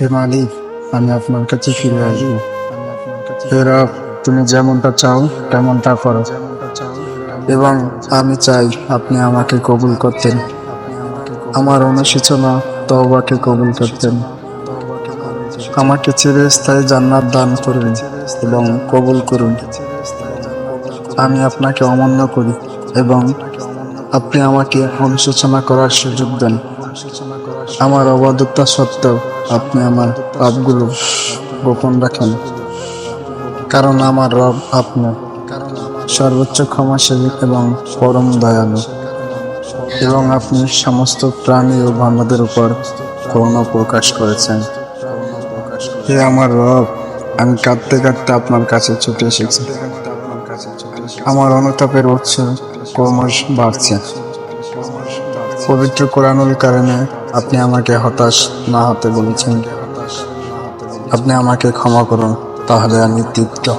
হে মালিক, আমি আপনার কাছে ফিরে আসব। হে তুমি যেমনটা চাও, তেমনটা করো। এবং আমি চাই আপনি আমাকে কবুল করতেন। আমার অনুশোচনা তওবাকে কবুল করতেন। আমাকে ছেড়ে স্থায়ী জান্নাত দান করুন এবং কবুল করুন। আমি আপনাকে অমান্য করি এবং আপনি আমাকে অনুশোচনা করার সুযোগ দেন। আমার অবাধ্যতা সত্ত্বেও আপনি আমার পাপগুলো গোপন রাখেন। কারণ আমার রব আপনি সর্বোচ্চ ক্ষমাশীল এবং পরম দয়ালু। এবং আপনি সমস্ত প্রাণী ও বান্দাদের উপর করুণা প্রকাশ করেছেন। হে আমার রব, আমি কাঁদতে কাঁদতে আপনার কাছে ছুটে এসেছি। আমার অনুতাপের উৎস ক্রমশ বাড়ছে। পবিত্র কোরআনুল কারণে আপনি আমাকে হতাশ না হতে বলেছেন। আপনি আমাকে ক্ষমা করুন, তাহলে আমি তৃপ্ত।